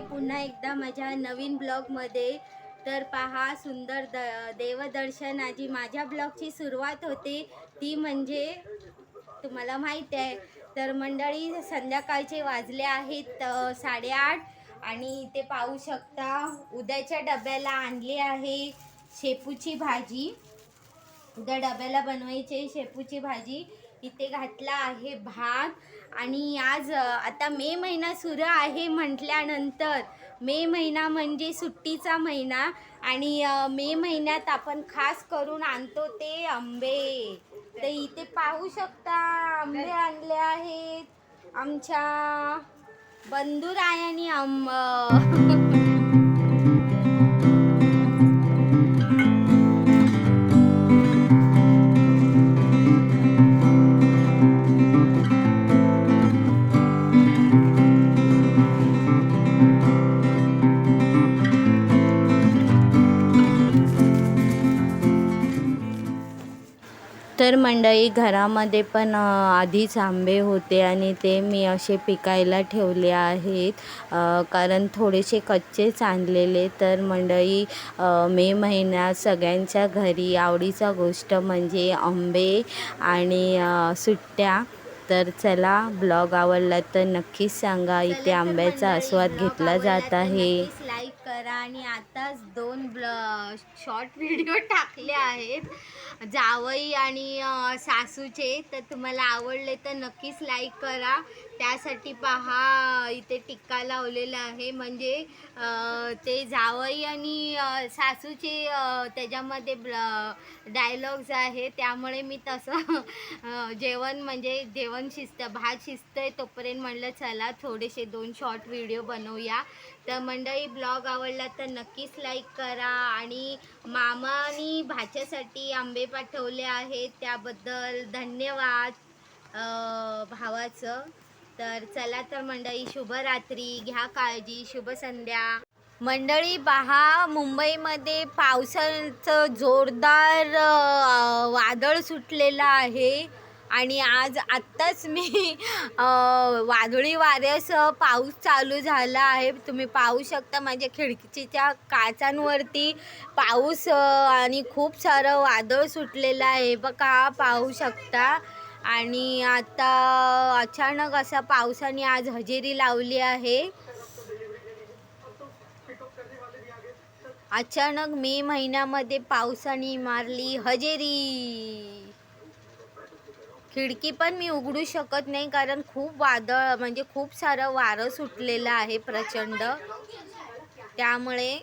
पुन्हा एकदा माझ्या नवीन ब्लॉगमध्ये. तर पहा सुंदर द देवदर्शनाची माझ्या ब्लॉगची सुरुवात होते. ती म्हणजे तुम्हाला माहीत आहे. तर मंडळी संध्याकाळचे वाजले आहेत साडेआठ. आणि ते पाहू शकता उद्याच्या डब्याला आणले आहे शेपूची भाजी. उद्या डब्याला बनवायची शेपूची भाजी. इथे घातला आहे भात. आणि आज आता मे महिना सुरू आहे म्हटल्यानंतर. मे महिना म्हणजे सुट्टीचा महिना. आणि मे महिन्यात आपण खास करून आणतो ते आंबे. तर इथे पाहू शकता आंबे आणले आहेत. आमच्या बंधुरायानी आंब. तर मंडळी घरामध्ये पण आधीच आंबे होते आणि ते मी असे पिकायला ठेवले आहेत. कारण थोडेसे कच्चेच आणलेले. तर मंडळी मे महिन्यात सगळ्यांच्या घरी आवडीचा गोष्ट म्हणजे आंबे आणि सुट्ट्या. तर चला ब्लॉग आवडला तर नक्कीच सांगा इथे आंब्याचा आस्वाद घेतला जात आहे. लाईक करा आणि आताच दोन ब्ल शॉर्ट व्हिडिओ टाकले आहेत. जावई आणि सासूचे. तर तुम्हाला आवडले तर नक्कीच लाईक करा. त्यासाठी पहा इथे टिक्का लावलेला आहे. म्हणजे ते जावई आणि सासूचे त्याच्यामध्ये ब्ल डायलॉग्स आहे त्यामुळे मी तसं जेवण म्हणजे जेवण शिस्त भात शिजतंय तोपर्यंत म्हणलं चला थोडेसे दोन शॉर्ट व्हिडिओ बनवूया. तर मंडळी ब्लॉग आवडला तर नक्कीच लाईक करा आणि मामानी भाच्यासाठी आंबे पाठवले आहेत त्याबद्दल धन्यवाद भावाचं. तर चला तर मंडळी शुभरात्री घ्या काळजी शुभ संध्या. मंडळी पहा मुंबईमध्ये पावसाचं जोरदार वादळ सुटलेलं आहे. आणि आज आत्ताच मी वादळी वाऱ्यासह पाऊस चालू झाला आहे. तुम्ही पाहू शकता माझ्या खिडकीच्या काचांवरती पाऊस आणि खूप सारं वादळ सुटलेलं आहे. बघा पाहू शकता. आणि आता अचानक असा पावसाने आज हजेरी लावली आहे. अचानक मे महिन्यामध्ये पावसाने मारली हजेरी. खिडकी पण मी उघडू शकत नाही कारण खूप वादळ म्हणजे खूप सारं वारं सुटलेलं आहे प्रचंड. त्यामुळे